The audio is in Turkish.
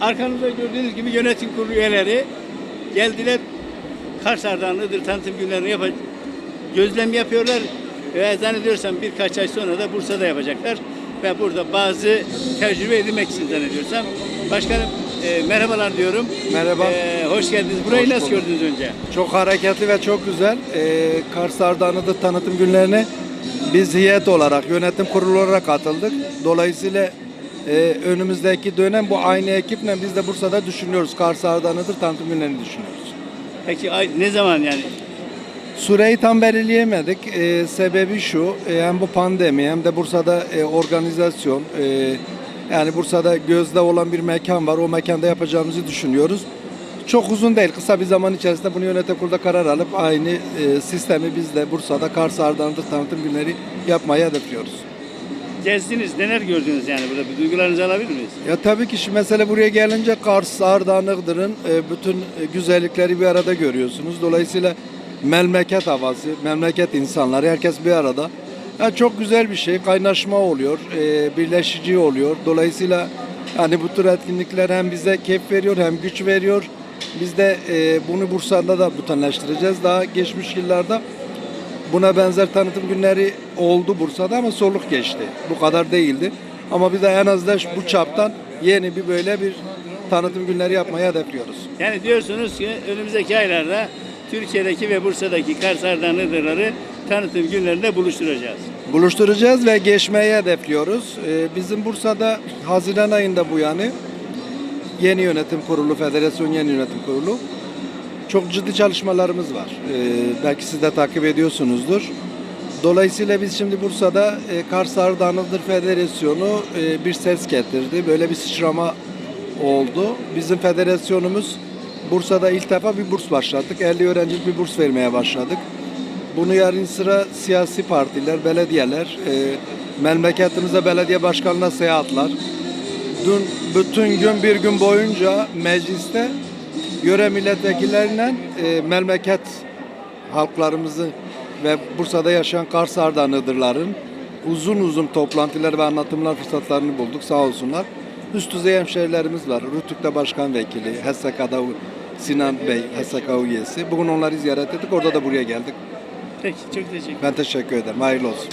Arkanızda gördüğünüz gibi yönetim kurulu üyeleri geldiler. Kars Ardahan Iğdır tanıtım günlerini yapacak. Gözlem yapıyorlar. Ve zannediyorsam birkaç ay sonra da Bursa'da yapacaklar. Ve burada bazı tecrübe edinmek için zannediyorsam. Başkanım e, merhabalar diyorum. Merhaba. E, hoş geldiniz. Burayı Hoş nasıl bulduk. gördünüz önce? Çok hareketli ve çok güzel. Ee, Kars Ardahan'da tanıtım günlerine biz heyet olarak, yönetim kurulu olarak katıldık. Dolayısıyla e, önümüzdeki dönem bu aynı ekiple biz de Bursa'da düşünüyoruz. Kars Ardahan'dır tanıtım günlerini düşünüyoruz. Peki ay, ne zaman yani? Süreyi tam belirleyemedik. Ee, sebebi şu, e, hem bu pandemi hem de Bursa'da e, organizasyon, e, yani Bursa'da gözde olan bir mekan var. O mekanda yapacağımızı düşünüyoruz. Çok uzun değil, kısa bir zaman içerisinde bunu yönetim kurulda karar alıp aynı e, sistemi biz de Bursa'da Kars Ardahan'da tanıtım günleri yapmayı hedefliyoruz. Gezdiniz, neler gördünüz yani burada? Bir duygularınızı alabilir miyiz? Ya tabii ki şimdi mesele buraya gelince Kars, Ardahan, e, bütün güzellikleri bir arada görüyorsunuz. Dolayısıyla memleket havası, memleket insanları herkes bir arada. Ya çok güzel bir şey, kaynaşma oluyor, e, birleşici oluyor. Dolayısıyla yani bu tür etkinlikler hem bize keyif veriyor hem güç veriyor. Biz de e, bunu Bursa'da da bütünleştireceğiz. Daha geçmiş yıllarda Buna benzer tanıtım günleri oldu Bursa'da ama soluk geçti. Bu kadar değildi. Ama biz de en azından bu çaptan yeni bir böyle bir tanıtım günleri yapmayı hedefliyoruz. Yani diyorsunuz ki önümüzdeki aylarda Türkiye'deki ve Bursa'daki Kars Ardahan Iğdırları tanıtım günlerinde buluşturacağız. Buluşturacağız ve geçmeyi hedefliyoruz. Ee, bizim Bursa'da Haziran ayında bu yani yeni yönetim kurulu, federasyon yeni yönetim kurulu. Çok ciddi çalışmalarımız var. Ee, belki siz de takip ediyorsunuzdur. Dolayısıyla biz şimdi Bursa'da e, Kars Ardahan Iğdır Federasyonu e, bir ses getirdi. Böyle bir sıçrama oldu. Bizim federasyonumuz Bursa'da ilk defa bir burs başlattık. 50 öğrencilik bir burs vermeye başladık. Bunu yarın sıra siyasi partiler, belediyeler, e, memleketimize belediye başkanına seyahatler. Dün bütün gün bir gün boyunca mecliste yöre milletvekilleriyle e, memleket halklarımızı ve Bursa'da yaşayan Kars Ardahan Iğdırların uzun uzun toplantılar ve anlatımlar fırsatlarını bulduk sağ olsunlar. Üst düzey hemşehrilerimiz var. Rütük'te başkan vekili, HSK'da Sinan Bey, HSK üyesi. Bugün onları ziyaret ettik. Orada da buraya geldik. Peki çok teşekkür Ben teşekkür ederim. Hayırlı olsun.